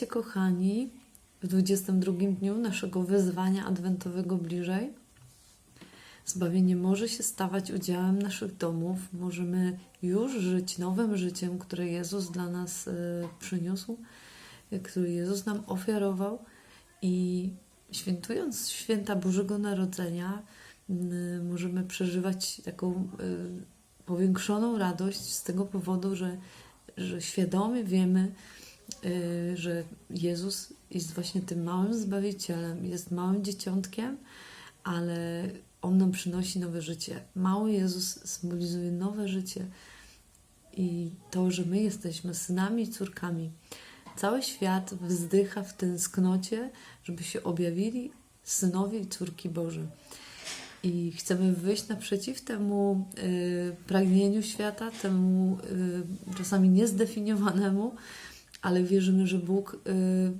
Witajcie kochani w 22 dniu naszego wyzwania adwentowego bliżej. Zbawienie może się stawać udziałem naszych domów. Możemy już żyć nowym życiem, które Jezus dla nas y, przyniósł, y, który Jezus nam ofiarował i świętując święta Bożego Narodzenia, y, możemy przeżywać taką powiększoną radość z tego powodu, że, że świadomie wiemy, że Jezus jest właśnie tym małym zbawicielem, jest małym dzieciątkiem, ale On nam przynosi nowe życie. Mały Jezus symbolizuje nowe życie i to, że my jesteśmy synami i córkami. Cały świat wzdycha w tęsknocie, żeby się objawili synowie i córki Boże. I chcemy wyjść naprzeciw temu y, pragnieniu świata, temu y, czasami niezdefiniowanemu, ale wierzymy, że Bóg y,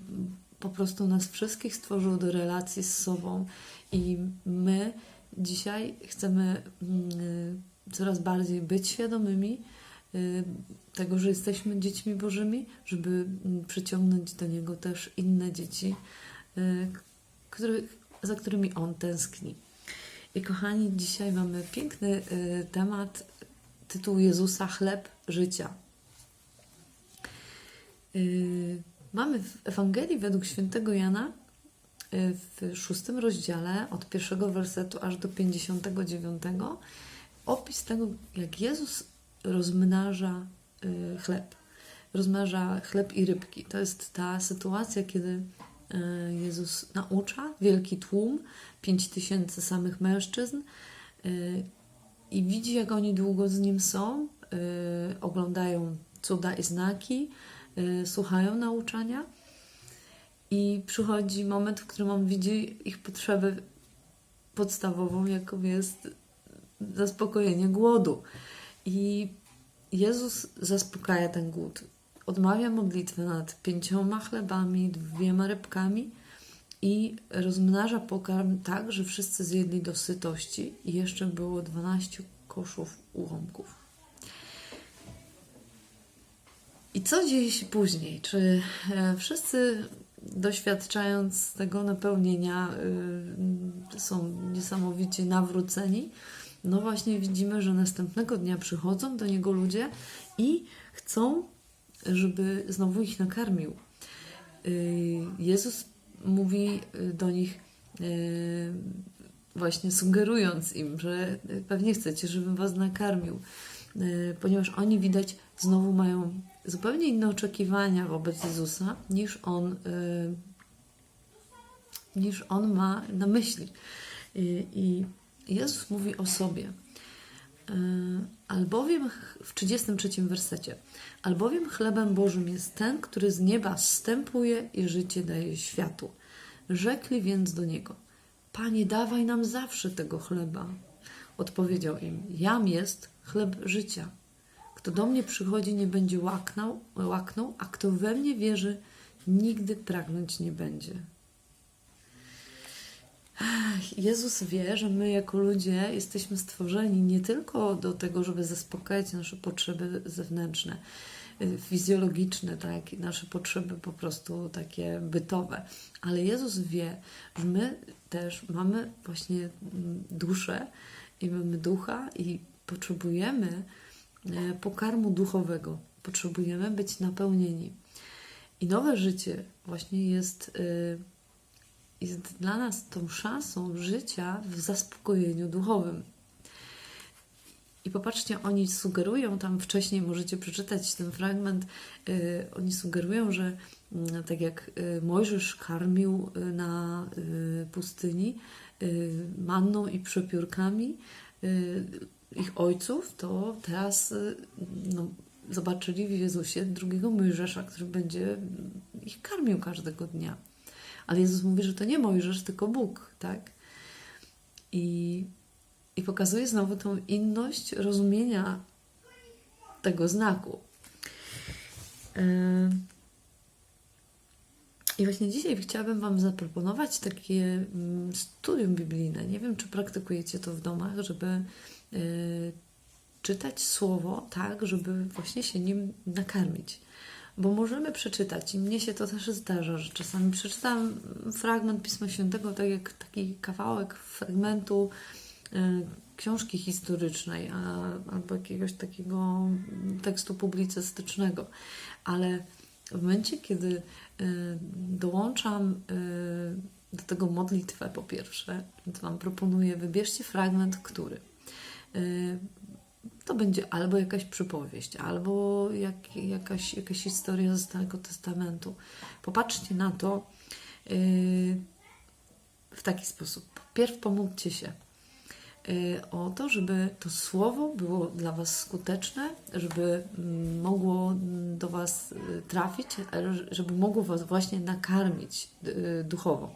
po prostu nas wszystkich stworzył do relacji z sobą i my dzisiaj chcemy y, coraz bardziej być świadomymi y, tego, że jesteśmy dziećmi Bożymi, żeby mm, przyciągnąć do Niego też inne dzieci, y, których, za którymi On tęskni. I kochani, dzisiaj mamy piękny temat, tytuł Jezusa Chleb życia. Y, Mamy w Ewangelii według świętego Jana y, w szóstym rozdziale od pierwszego wersetu aż do 59 opis tego, jak Jezus rozmnaża y, chleb. Rozmnaża chleb i rybki. To jest ta sytuacja, kiedy Jezus naucza wielki tłum, pięć tysięcy samych mężczyzn i widzi, jak oni długo z Nim są, oglądają cuda i znaki, słuchają nauczania i przychodzi moment, w którym on widzi ich potrzebę podstawową, jaką jest zaspokojenie głodu. I Jezus zaspokaja ten głód. Odmawia modlitwę nad pięcioma chlebami, dwiema rybkami i rozmnaża pokarm tak, że wszyscy zjedli do sytości i jeszcze było 12 koszów ułomków. I co dzieje się później? Czy e, wszyscy doświadczając tego napełnienia y, są niesamowicie nawróceni? No właśnie widzimy, że następnego dnia przychodzą do niego ludzie i chcą, żeby znowu ich nakarmił. Y, Jezus mówi y, do nich, właśnie sugerując im, że pewnie chcecie, żebym was nakarmił, ponieważ oni widać znowu mają zupełnie inne oczekiwania wobec Jezusa niż on, y, niż on ma na myśli. I, i Jezus mówi o sobie. Y, Albowiem w 33 wersecie. Albowiem chlebem Bożym jest ten, który z nieba zstępuje i życie daje światu. Rzekli więc do niego: Panie, dawaj nam zawsze tego chleba. Odpowiedział im: Jam jest chleb życia. Kto do mnie przychodzi, nie będzie łaknął, łaknął, a kto we mnie wierzy, nigdy pragnąć nie będzie. Jezus wie, że my jako ludzie jesteśmy stworzeni nie tylko do tego, żeby zaspokajać nasze potrzeby zewnętrzne, y, fizjologiczne, tak, nasze potrzeby po prostu takie bytowe, ale Jezus wie, że my też mamy właśnie mm, duszę i mamy ducha i potrzebujemy pokarmu duchowego, potrzebujemy być napełnieni. I nowe życie właśnie jest, y, jest dla nas tą szansą życia w zaspokojeniu duchowym. I popatrzcie, oni sugerują tam wcześniej, możecie przeczytać ten fragment, y, oni sugerują, że mm, tak jak Mojżesz karmił na pustyni manną i przepiórkami ich ojców, to teraz y, no, zobaczyli w Jezusie drugiego Mojżesza, który będzie ich karmił każdego dnia. Ale Jezus mówi, że to nie Mojżesz, tylko Bóg, tak? I, i pokazuje znowu tą inność rozumienia tego znaku. Yy. I właśnie dzisiaj chciałabym Wam zaproponować takie mm, studium biblijne. Nie wiem, czy praktykujecie to w domach, żeby y, czytać słowo tak, żeby właśnie się nim nakarmić. Bo możemy przeczytać, i mnie się to też zdarza, że czasami przeczytam fragment Pisma Świętego, tak jak taki kawałek fragmentu y, książki historycznej albo jakiegoś takiego tekstu publicystycznego, ale w momencie, kiedy y, dołączam y, do tego modlitwę po pierwsze, to Wam proponuję, wybierzcie fragment, który. Y, To będzie albo jakaś przypowieść, albo jak, jakaś, jakaś historia z Starego Testamentu. Popatrzcie na to y, w taki sposób. Pierw pomódlcie się y, o to, żeby to słowo było dla Was skuteczne, żeby mogło do Was trafić, żeby mogło Was właśnie nakarmić duchowo.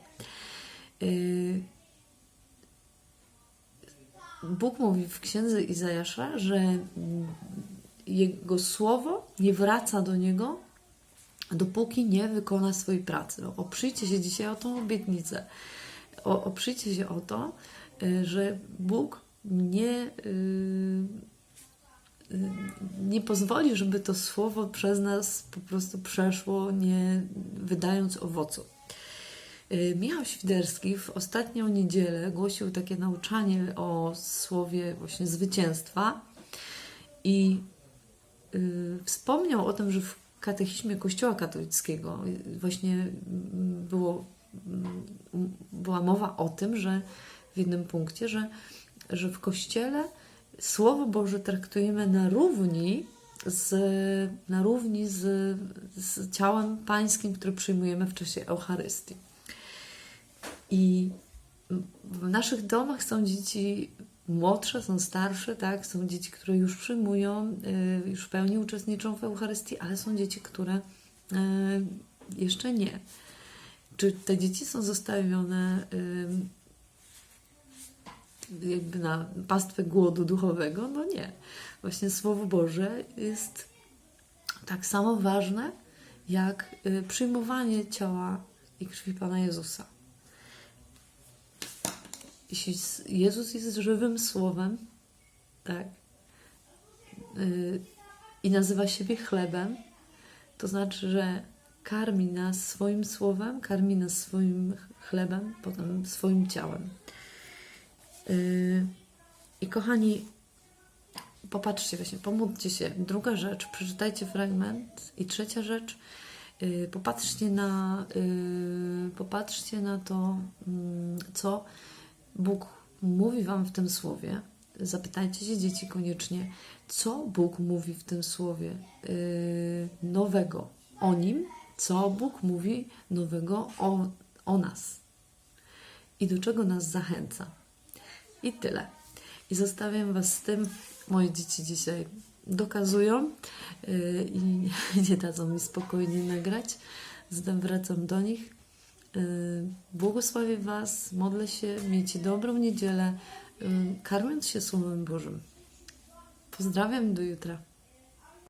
Bóg mówi w księdze Izajasza, że jego słowo nie wraca do niego, dopóki nie wykona swojej pracy. Oprzyjcie się dzisiaj o tą obietnicę. O, oprzyjcie się o to, y, że Bóg nie, y, y, nie pozwoli, żeby to słowo przez nas po prostu przeszło, nie wydając owocu. Y, Michał Świderski w ostatnią niedzielę głosił takie nauczanie o słowie właśnie zwycięstwa i y, wspomniał o tym, że w katechizmie Kościoła katolickiego właśnie mm, było, mm, była mowa o tym, że w jednym punkcie, że, że w Kościele Słowo Boże traktujemy na równi z, na równi z, z ciałem pańskim, które przyjmujemy w czasie Eucharystii. I w naszych domach są dzieci młodsze, są starsze, tak? Są dzieci, które już przyjmują, y, już w pełni uczestniczą w Eucharystii, ale są dzieci, które y, jeszcze nie. Czy te dzieci są zostawione y, jakby na pastwę głodu duchowego? No nie. Właśnie Słowo Boże jest tak samo ważne, jak przyjmowanie ciała i krwi Pana Jezusa. Jeśli Jezus jest żywym słowem, tak, y, i nazywa siebie chlebem, to znaczy, że karmi nas swoim słowem, karmi nas swoim chlebem, potem swoim ciałem. Y, I kochani, popatrzcie właśnie, pomódlcie się. Druga rzecz, przeczytajcie fragment. I trzecia rzecz, y, popatrzcie na, popatrzcie na to, mm, co Bóg mówi Wam w tym słowie. Zapytajcie się dzieci koniecznie, co Bóg mówi w tym słowie y, nowego o Nim, co Bóg mówi nowego o, o nas i do czego nas zachęca. I tyle. I zostawiam Was z tym. Moje dzieci dzisiaj dokazują yy, i nie dadzą mi spokojnie nagrać. Zatem wracam do nich. Yy, błogosławię Was, modlę się, miejcie dobrą niedzielę, yy, karmiąc się Słowem Bożym. Pozdrawiam do jutra.